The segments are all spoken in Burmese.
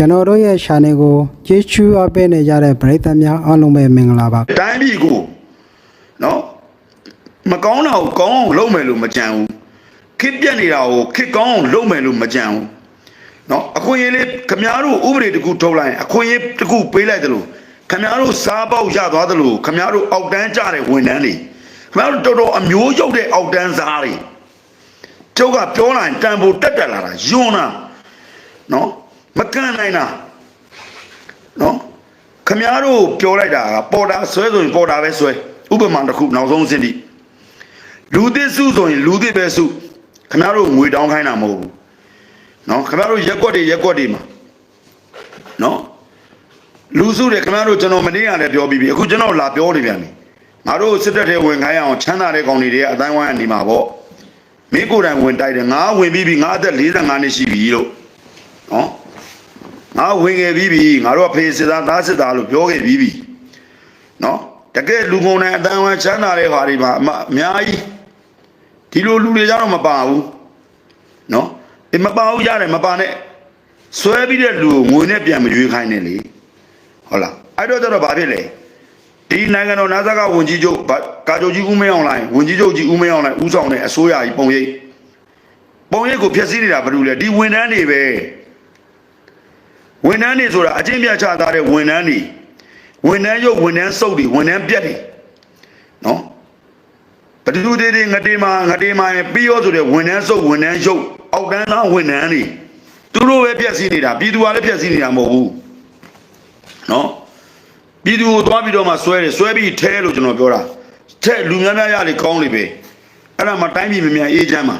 ကျွန်တော်တို့ရဲ့ channel ကိုကြည့်ချူအပ်ပေးနေကြတဲ့ပရိသတ်များအားလုံးပဲမင်္ဂလာပါတိုင်းပြည်ကိုနော်မကောင်းတာကိုကောင်းအောင်လုပ်မယ်လို့မကြံဘူးခစ်ပြက်နေတာကိုခစ်ကောင်းအောင်လုပ်မယ်လို့မကြံဘူးနော်အခွင့်အရေးလေးခမားတို့ဥပဒေတစ်ခုထုတ်လိုက်ရင်အခွင့်အရေးတစ်ခုပေးလိုက်တယ်လို့ခမားတို့စားပေါက်ရသွားတယ်လို့ခမားတို့အောက်တန်းကြတဲ့ဝန်ထမ်းတွေခမားတို့တော်တော်အမျိုးရုပ်တဲ့အောက်တန်းစားတွေကျုပ်ကပြောလိုက်တန်ဖို့တက်တက်လာတာယွန်းတာနော် မကန်နိုင်တာနော်ခမားတို့ပြောလိုက်တာကပေါ်တာဆွဲဆိုရင်ပေါ်တာပဲဆွဲဥပမာတစ်ခုနောက်ဆုံးအဆင့်ထိလူသစ်စုဆိုရင်လူသစ်ပဲစုခမားတို့ငွေတောင်းခိုင်းတာမဟုတ်ဘူးနော်ခမားတို့ရက်ွက်တွေရက်ွက်တွေမှာနော်လူစုတယ်ခမားတို့ကျွန်တော်မနေ့ကလည်းပြောပြီးပြီအခုကျွန်တော်လာပြောနေပြန်ပြီငါတို့စစ်တပ်ထဲဝင်ခိုင်းအောင်ချမ်းသာတဲ့ကောင်တွေတဲ့အတိုင်းဝိုင်းကနေမှာပေါ့မင်းကိုယ်တိုင်ဝင်တိုက်တယ်ငါဝင်ပြီးပြီငါအသက်45နှစ်ရှိပြီလို့နော် ငါဝင်ခဲ့ပြီးပြီငါတို့ကဖေစစ်သားသားစစ်သားလို့ပြောခဲ့ပြီးပြီနော်တကယ်လူငုံတဲ့အတန်ဝမ်းချမ်းသာတဲ့ဟာတွေမှာအမအများကြီးဒီလိုလူတွေကြတော့မပါဘူးနော်ဒီမပါဘူးရတယ်မပါနဲ့ဆွဲပြီးတဲ့လူကိုငွေနဲ့ပြန်မရွေးခိုင်းနဲ့လေဟုတ်လားအဲ့တော့ကျတော့ဘာဖြစ်လဲဒီနိုင်ငံတော်နာဇကဝန်ကြီးချုပ်ကာချုပ်ကြီးဦးမင်းအောင်လိုင်းဝန်ကြီးချုပ်ကြီးဦးမင်းအောင်လိုင်းဦးဆောင်တဲ့အစိုးရကြီးပုံရိပ်ပုံရိပ်ကိုဖျက်ဆီးနေတာဘာလို့လဲဒီဝန်ထမ်းတွေပဲ ဝန်ထမ်းတွေဆိုတာအချင်းပြချသားတဲ့ဝန်ထမ်းတွေဝန်ထမ်းရုပ်ဝန်ထမ်းစုပ်တွေဝန်ထမ်းပြက်တွေနော်ဘဒူတွေတွေငတေမာငတေမာပြီးရောဆိုတဲ့ဝန်ထမ်းစုပ်ဝန်ထမ်းရုပ်အောက်တန်းသားဝန်ထမ်းတွေသူတို့ပဲပြက်စီးနေတာပြည်သူကလည်းပြက်စီးနေတာမဟုတ်ဘူးနော်ပြည်သူကိုသွားပြီးတော့မှဆွဲတယ်ဆွဲပြီးထဲလို့ကျွန်တော်ပြောတာထဲလူများများရလေကောင်းလေပဲအဲ့ဒါမှတိုင်းပြည်မမြန်အေးချမ်းမှာ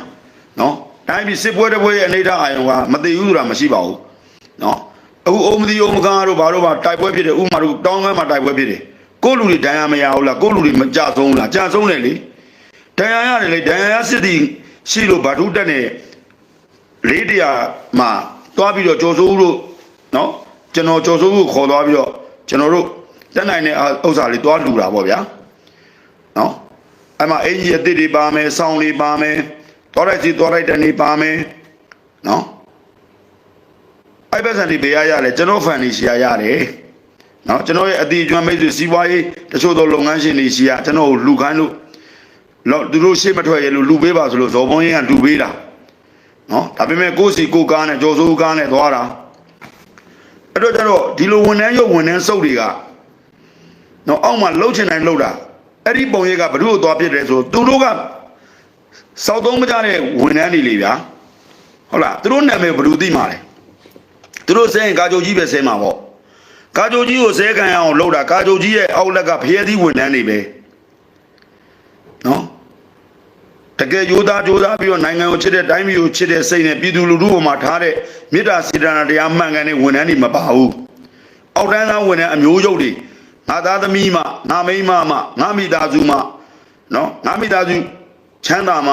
နော်တိုင်းပြည်စစ်ပွဲတစ်ပွဲရဲ့အနေထားအာရုံကမသိဘူးဆိုတာမရှိပါဘူးနော် အခုအုံမဒီအုံမကားတို့ဘာတို့ဘာတိုက်ပွဲဖြစ်တယ်ဥမာတို့တောင်းကမ်းမှာတိုက်ပွဲဖြစ်တယ်ကိုလူတွေဒဏ်ရာမရဘူးလားကိုလူတွေမကြဆုံးလားကြဆုံးတယ်လေဒဏ်ရာရတယ်လေဒဏ်ရာရစစ်တီရှိလို့ဗာဓုတက်နေလေးတရာမှာတွားပြီးတော့ကြော်စိုးဦးတို့နော်ကျွန်တော်ကြော်စိုးဦးကိုခေါ်သွားပြီးတော့ကျွန်တော်တို့တက်နိုင်တဲ့ဥစ္စာလေးတွားလူတာပေါ့ဗျာနော်အဲ့မှာအင်ကြီးအစ်စ်တွေပါမယ်ဆောင်းလေးပါမယ်တွားလိုက်စီတွားလိုက်တဲ့နေပါမယ်နော် အဲ့ဘက်ဆန်ဒီဘေးရရတယ်ကျွန်တော်ဖန်နေရှိရရတယ်နော်ကျွန်တော်ရဲ့အတီအကျွမ်းမိတ်ဆွေစီးပွားရေးတချို့သောလုပ်ငန်းရှင်တွေရှိရကျွန်တော်ကိုလူခိုင်းလို့တော့သူတို့ရှေ့မထွက်ရလို့လူပေးပါဆိုလို့ဇော်ဘုံရင်ကလူပေးတာနော်ဒါပေမဲ့ကိုယ်စီကိုယ်ကားနဲ့ကြော်စိုးကားနဲ့သွားတာအဲ့တော့ကျတော့ဒီလိုဝန်ထမ်းရုပ်ဝန်ထမ်းစုပ်တွေကနော်အောက်မှာလှုပ်ချင်တိုင်းလှုပ်တာအဲ့ဒီပုံရိပ်ကဘ누구ကိုသွားပြစ်တယ်ဆိုသူတို့ကစောက်သုံးမကြတဲ့ဝန်ထမ်းတွေလေဗျာဟုတ်လားသူတို့နာမည်ဘယ်သူသိမှာလဲ သူတို့ဆဲရင်ကာကြိုကြီးပဲဆဲမှာပေါ့ကာကြိုကြီးကိုဆဲခံရအောင်လုပ်တာကာကြိုကြီးရဲ့အောက်လက်ကဖျဲသီးဝန်ထမ်းတွေပဲနော်တကယ်ယူသားကြိုးစားပြီးတော့နိုင်ငံကိုချစ်တဲ့တိုင်းပြည်ကိုချစ်တဲ့စိတ်နဲ့ပြည်သူလူထုပေါ်မှာထားတဲ့မေတ္တာစေတနာတရားမှန်ကန်တဲ့ဝန်ထမ်းတွေမပါဘူးအောက်တန်းသားဝန်ထမ်းအမျိုးရုပ်တွေငါသားသမီးမှငါမိန်းမမှငါမိသားစုမှနော်ငါမိသားစုချမ်းသာမှ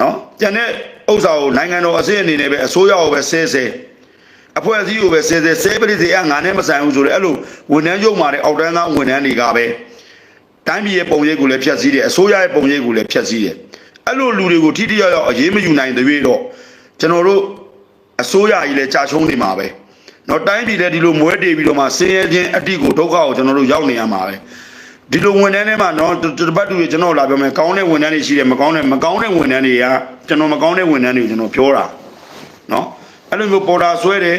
နော်ကျန်တဲ့ဥစ္စာကိုနိုင်ငံတော်အစစ်အနေနဲ့ပဲအစိုးရကိုပဲဆဲဆဲ အဖွဲ့အစည်းကိုပဲဆဲဆဲဆဲပရိသေအငါနဲ့မဆိုင်ဘူးဆိုတော့အဲ့လိုဝန်ထမ်းရုံမာတဲ့အောက်တန်းသားဝန်ထမ်းတွေကပဲတိုင်းပြည်ရဲ့ပုံရိပ်ကိုလည်းဖျက်ဆီးတယ်အစိုးရရဲ့ပုံရိပ်ကိုလည်းဖျက်ဆီးတယ်အဲ့လိုလူတွေကိုထိထိရောက်ရောက်အရေးမယူနိုင်တဲ့၍တော့ကျွန်တော်တို့အစိုးရကြီးလည်းကြာချုံးနေမှာပဲတော့တိုင်းပြည်လည်းဒီလိုမွဲတေပြီးတော့မှဆင်းရဲခြင်းအတိကိုဒုက္ခကိုကျွန်တော်တို့ရောက်နေရမှာပဲဒီလိုဝန်ထမ်းတွေမှာတော့တပတ်တူတွေကျွန်တော်လာပြောမယ်ကောင်းတဲ့ဝန်ထမ်းတွေရှိတယ်မကောင်းတဲ့မကောင်းတဲ့ဝန်ထမ်းတွေကကျွန်တော်မကောင်းတဲ့ဝန်ထမ်းတွေကိုကျွန်တော်ပြောတာနော် အဲ့လိုမျိုးပေါ်တာဆွဲတယ်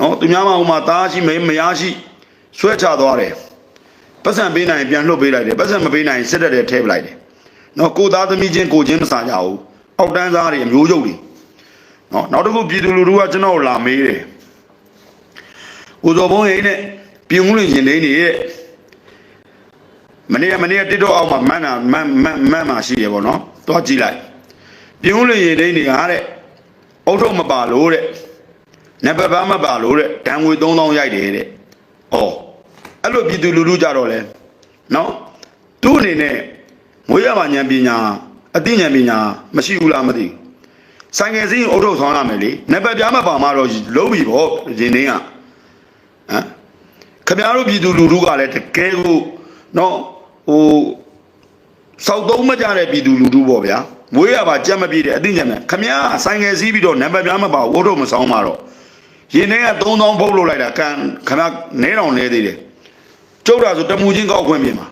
နော်သူများမဟိုမှာသားရှိမမရရှိဆွဲချသွားတယ်ပတ်စံပေးနိုင်ပြန်လှုပ်ပေးလိုက်တယ်ပတ်စံမပေးနိုင်စစ်တက်တယ်ထဲပလိုက်တယ်နော်ကိုသားသမီးချင်းကိုချင်းမစားကြဘူးအောက်တန်းသားတွေအမျိုးရုပ်တွေနော်နောက်တစ်ခုပြည်သူလူထုကကျွန်တော်လာမေးတယ်ကိုစော်ဘုံရိနဲ့ပြင်ဦးလွင်ရင်လေးနေတဲ့မနေ့ကမနေ့ကတစ်တော့အောက်မှာမန်းတာမန်းမန်းမန်းမှာရှိတယ်ပေါ့နော်သွားကြည့်လိုက်ပြင်ဦးလွင်ရင်လေးတွေကတဲ့အုတ်ထုတ်မပါလို့တဲ့ နံပါတ်ပါမပါလို့တဲ့ဒဏ်ငွေ3000ရိုက်တယ်တဲ့။အော်အဲ့လိုပြည်သူလူထုကြတော့လဲနော်သူ့အနေနဲ့ငွေရပါဉာဏ်ပညာအသိဉာဏ်ပညာမရှိဘူးလားမသိဘူး။ဆိုင်ငယ်စင်းအုတ်ထုတ်ဆောင်ရမယ်လေနံပါတ်ပြားမပါမှတော့လုံးပြီပေါ့ရင်င်းကဟမ်ခင်ဗျားတို့ပြည်သူလူထုကလည်းတကယ်ကိုနော်ဟိုစောက်သုံးမကြတဲ့ပြည်သူလူထုပေါ့ဗျာမွေးရပါကြက်မပြည့်တဲ့အသိဉာဏ်နဲ့ခမည်းဆိုင်ငယ်စည်းပြီးတော့နံပါတ်ပြားမပါဝိုးတော့မဆောင်ပါတော့ ရင်ထဲက3000ဖုတ်လို့လိုက်တာကန်ခဏနဲတောင်နေသေးတယ်ကျုပ်တာဆိုတမူချင်းကောက်ခွင့်ပြင်မှာ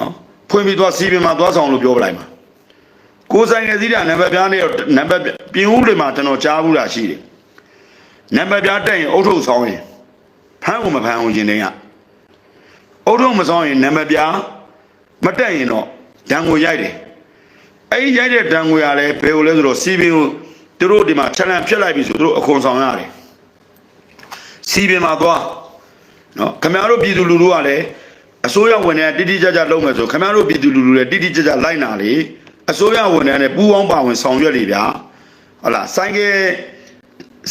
နော်ဖွင့်ပြီးသွားစီးပြင်မှာသွားဆောင်လို့ပြောပလိုက်မှာကိုယ်ဆိုင်ငယ်စည်းတာနံပါတ်ပြားနဲ့နံပါတ်ပြင်ဦးတွေမှာကျွန်တော်ကြားဘူးတာရှိတယ်နံပါတ်ပြားတက်ရင်အုတ်ထုတ်ဆောင်ရင်ဖမ်းကိုမဖမ်းအောင်ရင်တည်းကအုတ်ထုတ်မဆောင်ရင်နံပါတ်ပြားမတက်ရင်တော့ဒဏ်ကိုရိုက်တယ်အဲ့ဒီရိုက်တဲ့ဒဏ်ကိုရလဲဘယ်လိုလဲဆိုတော့စီးပြင်ကိုသူတို့ဒီမှာချက်လန့်ဖြတ်လိုက်ပြီဆိုသူတို့အခွန်ဆောင်ရတယ် စီပင်မှာသွားနော်ခမရတို့ပြည်သူလူထုကလည်းအစိုးရဝန်ထမ်းတိတိကျကျလုပ်မယ်ဆိုခမရတို့ပြည်သူလူထုလည်းတိတိကျကျလိုက်နာလေအစိုးရဝန်ထမ်းနဲ့ပူးပေါင်းပါဝင်ဆောင်ရွက်လေဗျာဟုတ်လားဆိုင်က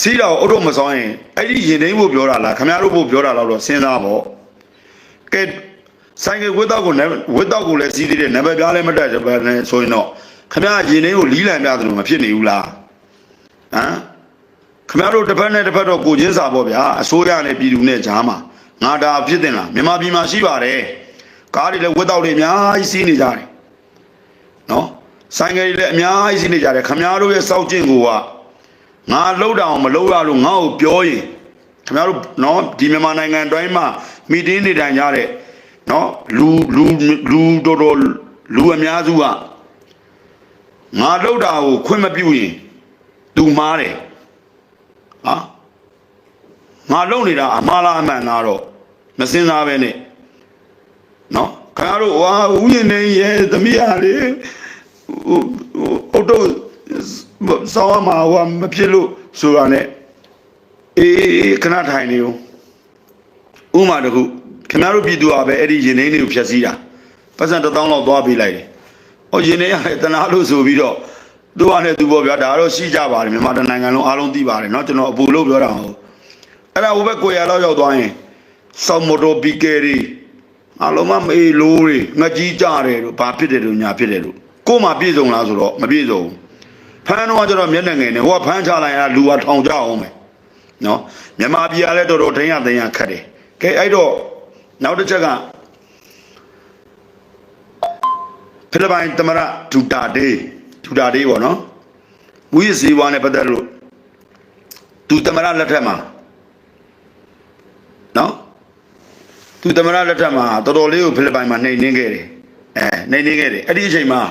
စီးတော့အုတ်တော့မဆောင်ရင်အဲ့ဒီရင်သိမ်းဖို့ပြောတာလားခမရတို့ဖို့ပြောတာလားတော့စဉ်းစားပေါ့ကဲဆိုင်ကဝတ်တော့ကိုဝတ်တော့ကိုလည်းစီးသေးတယ်နံပါတ်ပြားလည်းမတက်ဘူးနဲ့ဆိုရင်တော့ခမရရင်သိမ်းကိုလီးလံပြသလိုမဖြစ်နေဘူးလားဟမ် ခင်ဗျားတို့တစ်ဖက်နဲ့တစ်ဖက်တော့ကိုချင်းစာပေါ့ဗျာအစိုးရနဲ့ပြည်သူနဲ့ကြားမှာငါဒါဖြစ်တင်လားမြန်မာပြည်မှာရှိပါတယ်ကားတွေလည်းဝက်တော့တွေအများကြီးစီးနေကြတယ်နော်ဆိုင်ကယ်တွေလည်းအများကြီးစီးနေကြတယ်ခင်ဗျားတို့ရဲ့စောက်ကျင့်ကိုကငါလှုပ်တာအောင်မလှုပ်ရလို့ငါ့ကိုပြောရင်ခင်ဗျားတို့နော်ဒီမြန်မာနိုင်ငံတိုင်းမှာမီတင်းနေတိုင်ကြတဲ့နော်လူလူလူတော်တော်လူအများစုကငါလှုပ်တာကိုခွင့်မပြုရင်သူမားတယ် ဟာငါလုံနေတာအမှားလားအမှန်လားတော့မစင်စားပဲနဲ့နော်ခင်ဗျားတို့ဟာဦးရင်နေရဲ့သမီးဟာလေဟိုဟိုတော့စောင်းမှာဟိုမဖြစ်လို့ဆိုတာနဲ့အေးခဏထိုင်နေဦးဥမာတခုခင်ဗျားတို့ပြည်သူကပဲအဲ့ဒီရင်နေတွေကိုဖျက်ဆီးတာပတ်စံတစ်သောင်းလောက်သွားပေးလိုက်တယ်။ဟောရင်နေရတယ်တနာလို့ဆိုပြီးတော့ သူကလည်းသူပေါ့ဗျာဒါတော့ရှိကြပါတယ်မြန်မာတိုင်းနိုင်ငံလုံးအားလုံးသိပါတယ်เนาะကျွန်တော်အပူလို့ပြောတာဟုတ်အဲ့ဒါဟိုဘက်ကိုရတော့ရောက်သွားရင်စောက်မိုတိုပီကယ်တွေအားလုံးမမေးလို့တွေငကြီးကြတယ်လို့ဘာဖြစ်တယ်လို့ညာဖြစ်တယ်လို့ကို့မှာပြည့်စုံလားဆိုတော့မပြည့်စုံဘူးဖမ်းတော့ကျတော့မျက်နှာငယ်နဲ့ဟိုကဖမ်းချလိုက်ရင်လူကထောင်ကြအောင်မယ်နော်မြန်မာပြည်ကလည်းတော်တော်တိုင်းရတိုင်းရခတ်တယ်ကဲအဲ့တော့နောက်တစ်ချက်ကဖိလစ်ပိုင်သမရဒူတာဒေး ဒူတာဒေးပေါ့နော်မူရစီဝါနဲ့ပတ်သက်လို့သူသမရလက်ထက်မှာနော်သူသမရလက်ထက်မှာတော်တော်လေးကိုဖိလစ်ပိုင်မှာနှိမ်နှင်းခဲ့တယ်အဲနှိမ်နှင်းခဲ့တယ်အဲ့ဒီအချိန်မှာ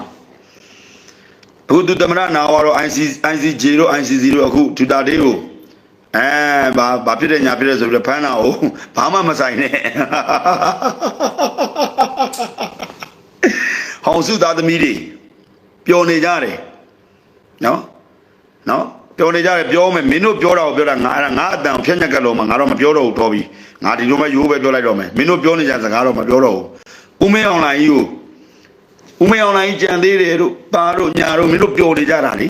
အခုသူသမရနာဝါတော့ IC ICJ တို့ ICC တို့အခုဒူတာဒေးကိုအဲဘာဘာဖြစ်တဲ့ညာဖြစ်တဲ့ဆိုပြီးတော့ဖမ်းတာ哦ဘာမှမဆိုင်နဲ့ဟောင်စုသားသမီးတွေ ပျော်နေကြတယ်နော်နော်ပျော်နေကြတယ်ပြောမယ်မင်းတို့ပြောတာကိုပြောတာငါအဲ့ဒါငါအတန်ဖြတ်ညက်ကလို့မှငါတော့မပြောတော့ဘူးတော့ပြီငါဒီလိုမှရိုးပဲပြောလိုက်တော့မယ်မင်းတို့ပြောနေကြစကားတော့မပြောတော့ဘူးဦးမင်းအောင်လိုင်းကြီးကိုဦးမင်းအောင်လိုင်းကြီးကြံသေးတယ်တို့ပါတို့ညာတို့မင်းတို့ပျော်နေကြတာလေ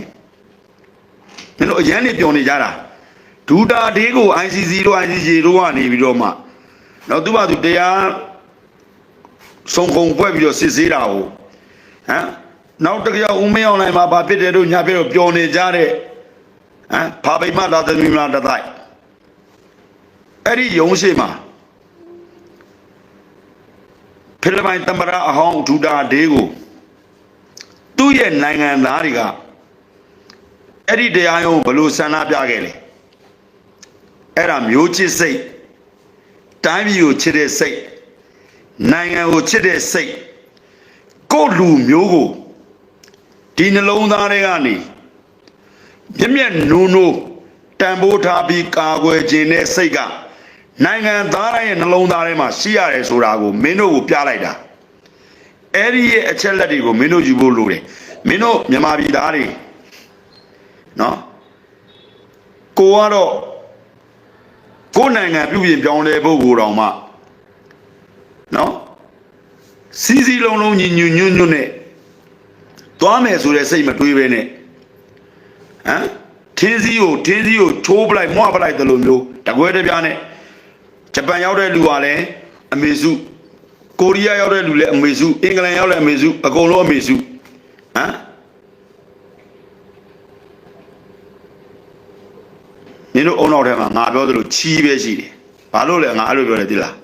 မင်းတို့အရန်နေပျော်နေကြတာဒူတာဒေးကို ICC တို့ ICJ တို့ကနေပြီးတော့မှတော့သူ့ဘာသူတရားစုံခုံပွဲပြီးတော့စစ်ဆေးတာကိုဟမ် နောက်တစ်ယောက်ဦးမင်းအောင်နိုင်မှာဘာဖြစ်တယ်တို့ညာဖြစ်တော့ပျော်နေကြတဲ့ဟမ်ဘာပိမသာသမီမလားတတိုက်အဲ့ဒီယုံရှိမှာဖိလစ်ပိုင်တမရအဟောင်းဒူတာဒေးကိုသူ့ရဲ့နိုင်ငံသားတွေကအဲ့ဒီတရားရုံးဘလို့ဆန္ဒပြခဲ့လေအဲ့ဒါမျိုးချစ်စိတ်တိုင်းပြည်ကိုချစ်တဲ့စိတ်နိုင်ငံကိုချစ်တဲ့စိတ်ကိုယ့်လူမျိုးကို ဒီနှလုံးသားတွေကနေမျက်မျက်နုံနုံတန်ဖိုးထားပြီးကာကွယ်ခြင်းတဲ့စိတ်ကနိုင်ငံသားတိုင်းရဲ့နှလုံးသားထဲမှာရှိရတယ်ဆိုတာကိုမင်းတို့ကိုပြလိုက်တာအဲ့ဒီရဲ့အချက်လက်တွေကိုမင်းတို့ယူဖို့လိုတယ်မင်းတို့မြန်မာပြည်သားတွေနော်ကိုကတော့ကိုယ်နိုင်ငံပြုပြင်ပြောင်းလဲဖို့ကိုတောင်မှနော်စီစီလုံးလုံးညီညွတ်ညွတ်ညွတ်နဲ့ သွားမယ်ဆိုတဲ့စိတ်မတွေးပဲနဲ့ဟမ်ထင်းစည်းကိုထင်းစည်းကိုချိုးပလိုက်မွပလိုက်တယ်လို့မျိုးတကွဲတပြားနဲ့ဂျပန်ရောက်တဲ့လူကလည်းအမေစုကိုရီးယားရောက်တဲ့လူလည်းအမေစုအင်္ဂလန်ရောက်လည်းအမေစုအကုန်လုံးအမေစုဟမ်နင်တို့အုံနောက်ထဲမှာငါပြောသလိုချီးပဲရှိတယ်ဘာလို့လဲငါအဲ့လိုပြောတယ်သိလား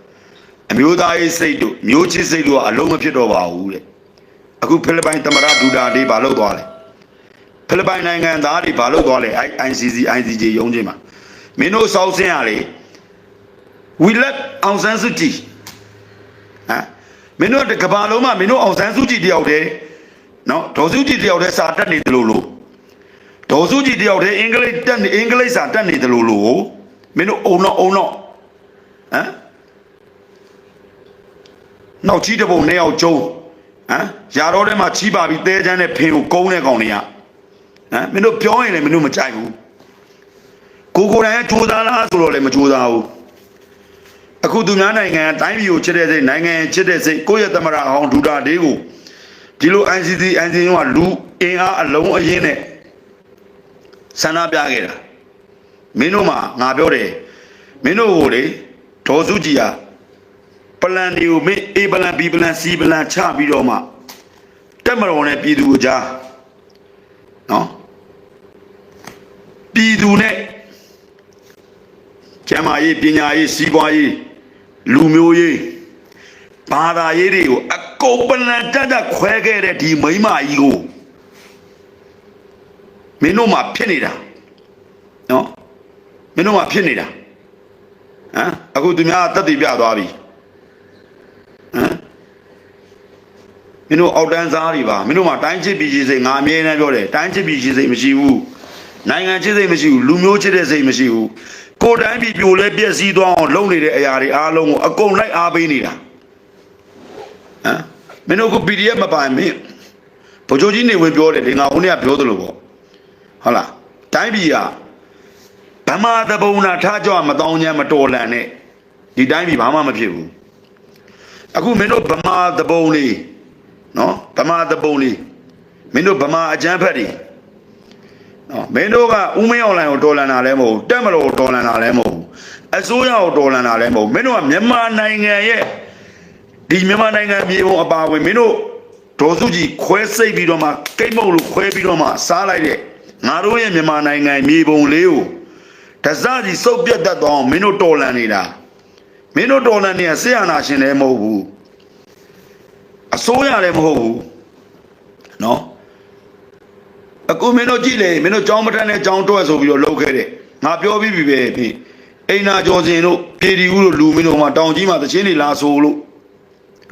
အမျိုးသားရေးစိတ်တို့မျိုးချစ်စိတ်တို့ကအလုံးမဖြစ်တော့ပါဘူးတဲ့ အခုဖိလစ်ပိုင်သမ္မတဒူတာဒေးဘာလို့သွားလဲဖိလစ်ပိုင်နိုင်ငံသားတွေဘာလို့သွားလဲ ICC ICJ ရုံးချင်းမှာမင်းတို့စောက်စင်းရလေ we let အောင်ဆန်းစုကြည်ဟမ်မင်းတို့ကကဘာလုံးမှာမင်းတို့အောင်ဆန်းစုကြည်တယောက်တည်းနော်ဒေါ်စုကြည်တယောက်တည်းစာတက်နေတယ်လို့လို့ဒေါ်စုကြည်တယောက်တည်းအင်္ဂလိပ်တက်နေအင်္ဂလိပ်စာတက်နေတယ်လို့လို့မင်းတို့အုံတော့အုံတော့ဟမ်နောက်ချီးတပုံနဲ့ရောက်ကျုံး ဟမ်ယာတော့ထဲမှာချီးပါပြီးတဲချမ်းနဲ့ဖင်ကိုကုန်းတဲ့ကောင်တွေကဟမ်မင်းတို့ပြောရင်လည်းမင်းတို့မကြိုက်ဘူးကိုကိုယ်တိုင်ကကြိုးစားလားဆိုတော့လည်းမကြိုးစားဘူးအခုသူများနိုင်ငံတိုင်းပြည်ကိုချစ်တဲ့စိတ်နိုင်ငံချစ်တဲ့စိတ်ကိုယ့်ရဲ့သမရအောင်ဒူတာလေးကိုဒီလို ICC ICC ကလူအင်အားအလုံးအရင်နဲ့ဆန္ဒပြခဲ့တာမင်းတို့မှာငါပြောတယ်မင်းတို့ကိုလေဒေါ်စုကြည်ဟာ ပလန်တွေကိုမင်း A ပလန် B ပလန် C ပလန်ချပြီးတော့မှတက်မတော်နဲ့ပြည်သူအကြားနော်ပြည်သူနဲ့ကျမ်းမာရေးပညာရေးစီးပွားရေးလူမျိုးရေးဘာသာရေးတွေကိုအကုန်ပလန်တက်တက်ခွဲခဲ့တဲ့ဒီမိန်းမကြီးကိုမင်းတို့မှဖြစ်နေတာနော်မင်းတို့မှဖြစ်နေတာဟမ်အခုသူများတက်တည်ပြသွားပြီဟမ် မင်းတို့အောက်တန်းစားတွေပါမင်းတို့မှတိုင်းချစ်ပြီးရှိစိတ်ငါအမြဲတမ်းပြောတယ်တိုင်းချစ်ပြီးရှိစိတ်မရှိဘူးနိုင်ငံချစ်စိတ်မရှိဘူးလူမျိုးချစ်တဲ့စိတ်မရှိဘူးကိုယ်တိုင်းပြည်ပြိုလဲပြည့်စည်သွားအောင်လုပ်နေတဲ့အရာတွေအားလုံးကိုအကုန်လိုက်အားပေးနေတာဟမ်မင်းတို့က PDF မပိုင်မင်းဗိုလ်ချုပ်ကြီးနေဝင်ပြောတယ်လေငါဟိုနေ့ကပြောသလိုပေါ့ဟုတ်လားတိုင်းပြည်ကဗမာတပုံနာထားကြမတောင်းချမ်းမတော်လန်နဲ့ဒီတိုင်းပြည်ဘာမှမဖြစ်ဘူးအခုမင်းတို့ဗမာတပုံနေ နော်ဗမာတပုံနေမင်းတို့ဗမာအကျန်းဖက်တွေနော်မင်းတို့ကဦးမင်းအောင်လိုင်ကိုတော်လန်တာလည်းမဟုတ်ဘူးတက်မလို့ကိုတော်လန်တာလည်းမဟုတ်ဘူးအစိုးရကိုတော်လန်တာလည်းမဟုတ်ဘူးမင်းတို့ကမြန်မာနိုင်ငံရဲ့ဒီမြန်မာနိုင်ငံမြေပုံအပါအဝင်မင်းတို့ဒေါ်စုကြည်ခွဲစိတ်ပြီးတော့မှကိတ်မုတ်လို့ခွဲပြီးတော့မှစားလိုက်တဲ့ငါတို့ရဲ့မြန်မာနိုင်ငံမြေပုံလေးကိုတစစီစုပ်ပြတ်တတ်သွားအောင်မင်းတို့တော်လန်နေတာမင်းတို့တော်လန်နေတာဆေးရနာရှင်လည်းမဟုတ်ဘူး အစိုးရလည်းမဟုတ်ဘူးနော်အခုမင်းတို့ကြည့်လေမင်းတို့ကြောင်းမထက်နဲ့ကြောင်းတွက်ဆိုပြီးတော့လုပ်ခဲ့တဲ့ငါပြောပြီးပြီပဲဖြင့်အိမ်နာကျော်စင်တို့ပြည်ဒီဦးတို့လူမင်းတို့မှတောင်ကြီးမှာတချင်းတွေလာဆိုလို့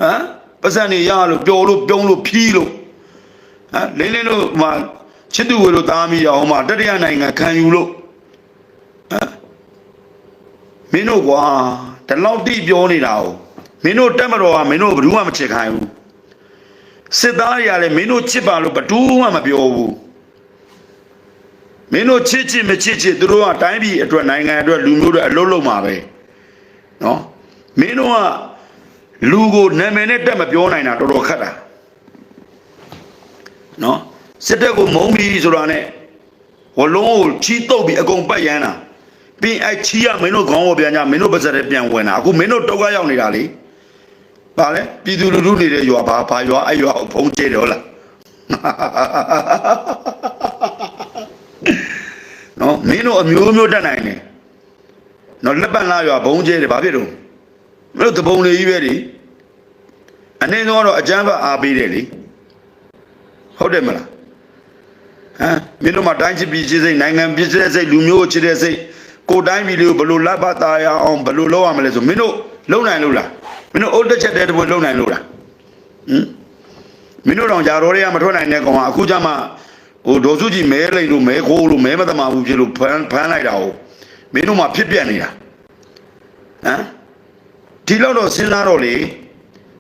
ဟမ်ပတ်စံနေရလို့ပျော်လို့ပြုံးလို့ဖြီးလို့ဟမ်လင်းလင်းတို့မှချစ်သူဝေတို့သားမိရအောင်မှတတိယနိုင်ငံခံယူလို့ဟမ်မင်းတို့ကွာဒီလောက်တိပြောနေတာ哦မင်းတို့တက်မတော်ကမင်းတို့ဘယ်သူမှမချစ်ခိုင်းဘူး စစ်သားတွေကလည်းမင်းတို့ချစ်ပါလို့ဘယ်သူမှမပြောဘူးမင်းတို့ချစ်ချစ်မချစ်ချစ်သူတို့ကတိုင်းပြည်အတွက်နိုင်ငံအတွက်လူမျိုးတွေအလုံးလုံးမှာပဲနော်မင်းတို့ကလူကိုနာမည်နဲ့တက်မပြောနိုင်တာတော်တော်ခက်တာနော်စစ်တပ်ကိုမုံပြီးဆိုတာနဲ့ဝလုံးကိုချီးတုပ်ပြီးအကုန်ပတ်ရမ်းတာပြီးအဲ့ချီးရမင်းတို့ခေါင်းကိုပြန်ကြမင်းတို့ပါစတဲ့ပြန်ဝင်တာအခုမင်းတို့တောက်ကရောက်နေတာလေ ပါလေပြည်သူလူထုနေတဲ့ရွာဘာဘာရွာအဲ့ရွာကိုဖုံးကျဲတယ်ဟုတ်လားနော်မင်းတို့အမျိုးမျိုးတက်နိုင်တယ်နော်လက်ပံလာရွာဘုံကျဲတယ်ဘာဖြစ်လို့မင်းတို့တပုံလေးကြီးပဲလေအနေဆုံးကတော့အကျမ်းဖတ်အားပေးတယ်လေဟုတ်တယ်မလားဟမ်မင်းတို့မှတိုင်းချစ်ပြီးချစ်စိတ်နိုင်ငံပြည့်တဲ့စိတ်လူမျိုးကိုချစ်တဲ့စိတ်ကိုယ်တိုင်းပြည်လေးကိုဘယ်လိုလက်ပတ်သားရအောင်ဘယ်လိုလုပ်ရမလဲဆိုမင်းတို့လုံနိုင်လို့လား မင်းတို့အုတ်တက်ချက်တဲ့တပွဲလုံနိုင်လို့လားဟမ်မင်းတို့တော့ဂျာတော်တွေကမထွက်နိုင်တဲ့ကောင်ကအခုကျမှဟိုဒေါ်စုကြည်မဲလိမ့်လို့မဲခိုးလို့မဲမတမာဘူးဖြစ်လို့ဖမ်းဖမ်းလိုက်တာဟုတ်မင်းတို့မှဖြစ်ပြက်နေတာဟမ်ဒီလောက်တော့စဉ်းစားတော့လေ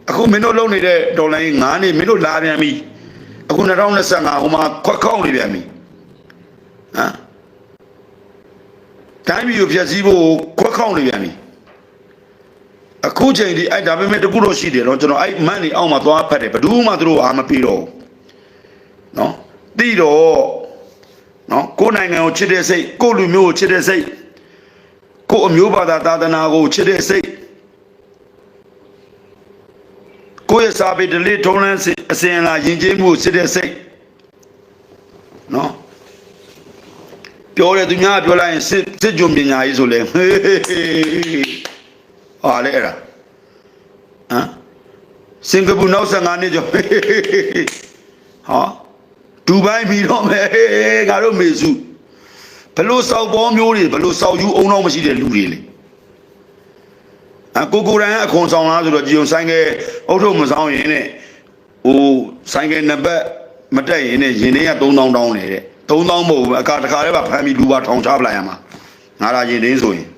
အခုမင်းတို့လုံနေတဲ့ဒေါ်လာကြီး9နှစ်မင်းတို့လာပြန်ပြီအခု2025ဟိုမှာခွက်ခေါက်နေပြန်ပြီဟမ်တိုင်းပြည်ကိုဖျက်ဆီးဖို့ခွက်ခေါက်နေပြန်ပြီ အခုချိန်ဒီအဲ့ဒါပေမဲ့တကူတော့ရှိတယ်နော်ကျွန်တော်အဲ့မန်နေအောက်မှာသွားဖတ်တယ်ဘယ်သူမှသူတို့အာမပြီးတော့ဘူးနော်တိတော့နော်ကိုယ်နိုင်ငံကိုချစ်တဲ့စိတ်ကိုယ်လူမျိုးကိုချစ်တဲ့စိတ်ကိုယ်အမျိုးဘာသာသာသနာကိုချစ်တဲ့စိတ်ကိုယ့်ရဲ့စာပေဓလေ့ထုံးလန်းစဉ်အစဉ်အလာယဉ်ကျေးမှုကိုချစ်တဲ့စိတ်နော်ပြောတယ်သူများပြောလိုက်ရင်စစ်စစ်ကြုံပညာကြီးဆိုလဲဟေး ဟေးဟေးဟာလေအဲ့ဒါဟမ်စင်ကာပူနောက်15နှစ်ကျော်ဟေးဟေးဟေးဟေးဟာဒူဘိုင်းပြီးတော့မယ်ဟေးငါတို့မေစုဘလို့စောက်ပေါ်မျိုးတွေဘလို့စောက်ယူအုံတော့မရှိတဲ့လူတွေလေအကိုကိုရန်အခွန်ဆောင်လားဆိုတော့ကြည်ုံဆိုင်ကအုတ်ထုတ်မဆောင်ရင်နဲ့ဟိုဆိုင်ကနံပါတ်မတက်ရင်နဲ့ရင်ထဲက3000တောင်းနေတဲ့3000မဟုတ်ဘူးအကာတခါတည်းပါဖမ်းပြီးလူပါထောင်ချပလိုက်ရမှာငါလာရင်တင်းဆိုရင်